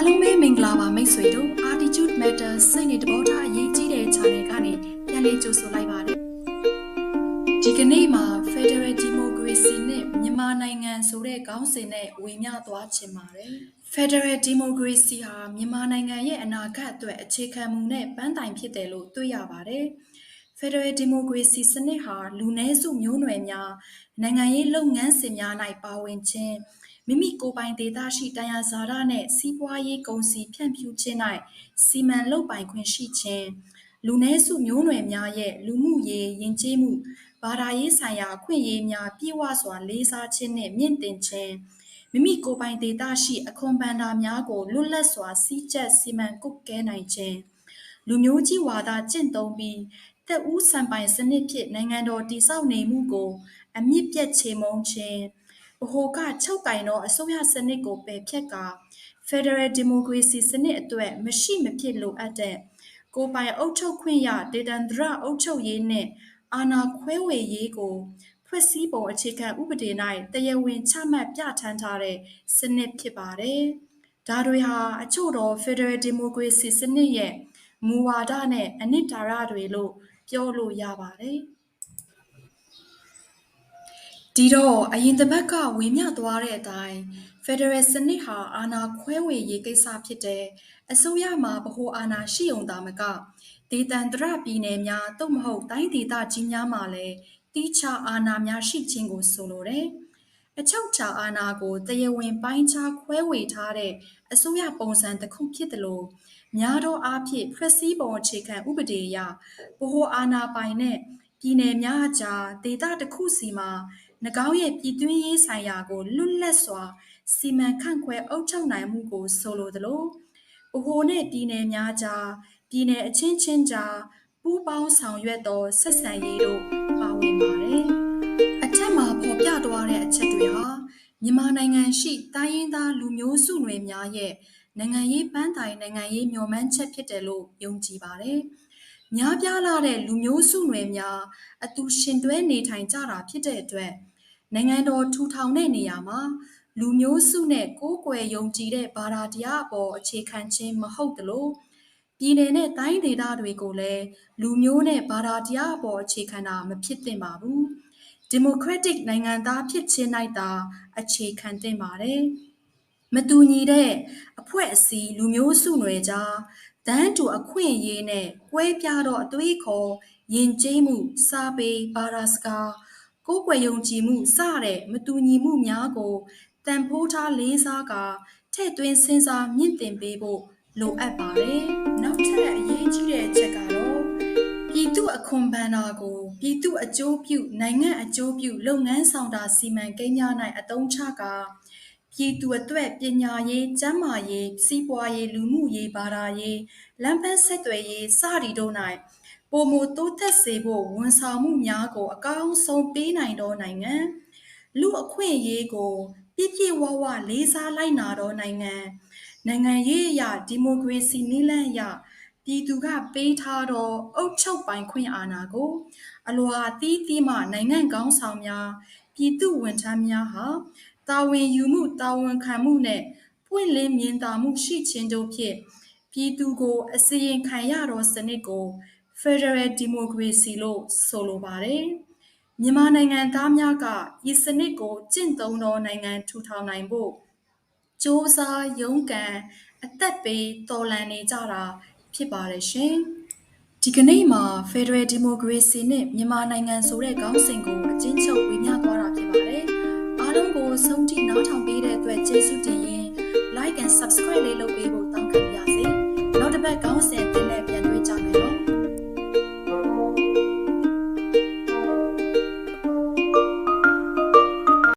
အားလုံးပဲမင်္ဂလာပါမိတ်ဆွေတို့ Attitude Matter စိတ်နဲ့တဘောထားအရေးကြီးတဲ့ channel ကနေပြန်လေးကြိုဆိုလိုက်ပါတယ်ဒီကနေ့မှာ Federal Democracy နဲ့မြန်မာနိုင်ငံဆိုတဲ့ခေါင်းစဉ်နဲ့ဝေမျှသွားချင်ပါတယ် Federal Democracy ဟာမြန်မာနိုင်ငံရဲ့အနာဂတ်အတွက်အခြေခံမူနဲ့ပန်းတိုင်ဖြစ်တယ်လို့တွေ့ရပါတယ် Federal Democracy စနစ်ဟာလူနည်းစုမျိုးနွယ်များနိုင်ငံရေးလုပ်ငန်းစဉ်များ၌ပါဝင်ခြင်း မိမိကိုယ်ပိုင်ဒေသရှိတရားဇာတာနှင့်စီးပွားရေးကုန်စည်ဖြန့်ဖြူးခြင်း၌စီမံလုပ်ပိုင်ခွင့်ရှိခြင်းလူနည်းစုမျိုးနွယ်များရဲ့လူမှုရေးယဉ်ကျေးမှုဘာသာရေးဆိုင်ရာအခွင့်အရေးများပြည့်ဝစွာလေးစားခြင်းနှင့်မြင့်တင်ခြင်းမိမိကိုယ်ပိုင်ဒေသရှိအခွန်ဘဏ္ဍာများကိုလွတ်လပ်စွာစီးကျက်စီမံကုပ်ကဲနိုင်ခြင်းလူမျိုးကြီးဝါဒကျင့်သုံးပြီးတက်ဦးဆံပိုင်စနစ်ဖြင့်နိုင်ငံတော်တည်ဆောက်နေမှုကို အမြင့်ပြတ်ချေမှုန်းခြင်း ဗဟိုကချုပ်ကင်သောအစိုးရစနစ်ကိုပယ်ဖျက်ကာ Federal Democracy စနစ်အတွက်မရှိမဖြစ်လိုအပ်တဲ့ကိုယ်ပိုင်အုပ်ချုပ်ခွင့်ရဒေသန္တရအုပ်ချုပ်ရေးနှင့်အာဏာခွဲဝေရေးကိုဖွဲ့စည်းပုံအခြေခံဥပဒေ၌တရားဝင်ချမှတ်ပြဋ္ဌာန်းထားတဲ့စနစ်ဖြစ်ပါတယ်။ဒါတွေဟာအချို့သော Federal Democracy စနစ်ရဲ့မူဝါဒနဲ့အနှစ်သာရတွေလို့ပြောလို့ရပါတယ်။ ဒီတော့အရင်တစ်ပတ်ကဝေမျှသွားတဲ့အတိုင်း Federal စနစ်ဟာအာဏာခွဲဝေရေးကိစ္စဖြစ်တယ်။အစိုးရမှာဗဟိုအာဏာရှိုံသာမကဒေသန္တရပြည်နယ်များသို့မဟုတ်တိုင်းဒေသကြီးများမှာလည်းတီးခြားအာဏာများရှိခြင်းကိုဆိုလိုတယ်။အချုပ်ချာအာဏာကိုတရားဝင်ပိုင်းခြားခွဲဝေထားတဲ့အစိုးရပုံစံတစ်ခုဖြစ်တယ်လို့များသောအားဖြင့်ဖွဲ့စည်းပုံအခြေခံဥပဒေအရဗဟိုအာဏာပိုင်နဲ့ပြည်နယ်များအကြားဒေသတစ်ခုစီမှာ၎ င်းရဲ့ပြည်တွင်းရေးဆိုင်ရာကိုလွတ်လပ်စွာစီမံခန့်ခွဲအုပ်ချုပ်နိုင်မှုကိုဆိုလိုသလိုဗဟိုနှင့်ပြည်နယ်များကြားပြည်နယ်အချင်းချင်းကြားပူးပေါင်းဆောင်ရွက်သောဆက်ဆံရေးတို့ပါဝင်ပါတယ်။အထက်မှာဖော်ပြသွားတဲ့အချက်တွေဟာမြန်မာနိုင်ငံရှိတိုင်းရင်းသားလူမျိုးစုတွေများရဲ့နိုင်ငံရေးပန်းတိုင်နိုင်ငံရေးမျှော်မှန်းချက်ဖြစ်တယ်လို့ယုံကြည်ပါတယ်။များပြားလာတဲ့လူမျိုးစုတွေများအတူရှင်တွဲနေထိုင်ကြတာဖြစ်တဲ့အတွက် နိုင်ငံတော်ထူထောင်တဲ့နေရာမှာလူမျိုးစုနဲ့ကိုးကွယ်ယုံကြည်တဲ့ဘာသာတရားအပေါ်အခြေခံခြင်းမဟုတ်သလိုပြည်내နဲ့တိုင်းဒေသတွေကိုလည်းလူမျိုးနဲ့ဘာသာတရားအပေါ်အခြေခံတာမဖြစ်သင့်ပါဘူး။ democratic နိုင်ငံသားဖြစ်ခြင်း၌သာအခြေခံသင့်ပါတယ်။မတူညီတဲ့အဖွဲ့အစည်းလူမျိုးစုတွေကြားတန်းတူအခွင့်အရေးနဲ့ကွဲပြားသောအသွေးခေါ်ယဉ်ကျေးမှုစာပေဘာသာစကား ကိုးကွယ်ယုံကြည်မှုစတဲ့မတူညီမှုများကိုတန်ဖိုးထားလေးစားကာထည့်သွင်းစဉ်းစားမြင့်တင်ပေးဖို့လိုအပ်ပါတယ်။နောက်ထပ်အရေးကြီးတဲ့အချက်ကတော့ပြည်သူအခွန်ဘဏ္ဍာကိုပြည်သူအကျိုးပြုနိုင်ငံအကျိုးပြုလုပ်ငန်းဆောင်တာစီမံကိန်းများ၌အသုံးချကာ ပြည်သူအတွက်ပညာရေး၊ကျန်းမာရေး၊စီးပွားရေး၊လူမှုရေး၊ဘာသာရေး၊လမ်းပန်းဆက်သွယ်ရေးစသည်တို့၌ပိုမိုတိုးတက်စေဖို့ဝန်ဆောင်မှုများကိုအကောင်းဆုံးပေးနိုင်သောနိုင်ငံ၊လူ့အခွင့်အရေးကိုပြည့်ပြည့်ဝဝလေးစားလိုက်နာသောနိုင်ငံ၊နိုင်ငံရေးအရဒီမိုကရေစီနည်းလမ်းအရပြည်သူကပေးထားသောအုပ်ချုပ်ပိုင်ခွင့်အာဏာကို အလွှာအသီးသီးမှနိုင်ငံ့ခေါင်းဆောင်များ၊ပြည်သူ့ဝန်ထမ်းများဟာ တာဝန်ယူမှု၊တာဝန်ခံမှုနှင့်ပွင့်လင်းမြင်သာမှုရှိခြင်းတို့ဖြင့်ပြည်သူကိုအစီရင်ခံရသောစနစ်ကိုဖက်ဒရယ်ဒီမိုကရေစီလို့ဆိုလိုပါတယ်။မြန်မာနိုင်ငံသားများကဤစနစ်ကိုကျင့်သုံးသောနိုင်ငံထူထောင်နိုင်ဖို့စ조사ရုန်းကန်အသက်ပေးတော်လှန်နေကြတာဖြစ်ပါတယ်ရှင်။ဒီကနေ့မှာ Federal Democracy နဲ့မြန်မာနိုင်ငံဆိုတဲ့ခေါင်းစဉ်ကိုအချင်းချုပ်ဝေမျှသွားတာဖြစ်ပါတယ်။အားလုံးကိုဆုံးထိ နားထောင်ပေးတဲ့အတွက်ကျေးဇူးတင်ရင် like and subscribe လေးလုပ်ပေးဖို့တောင်းခံ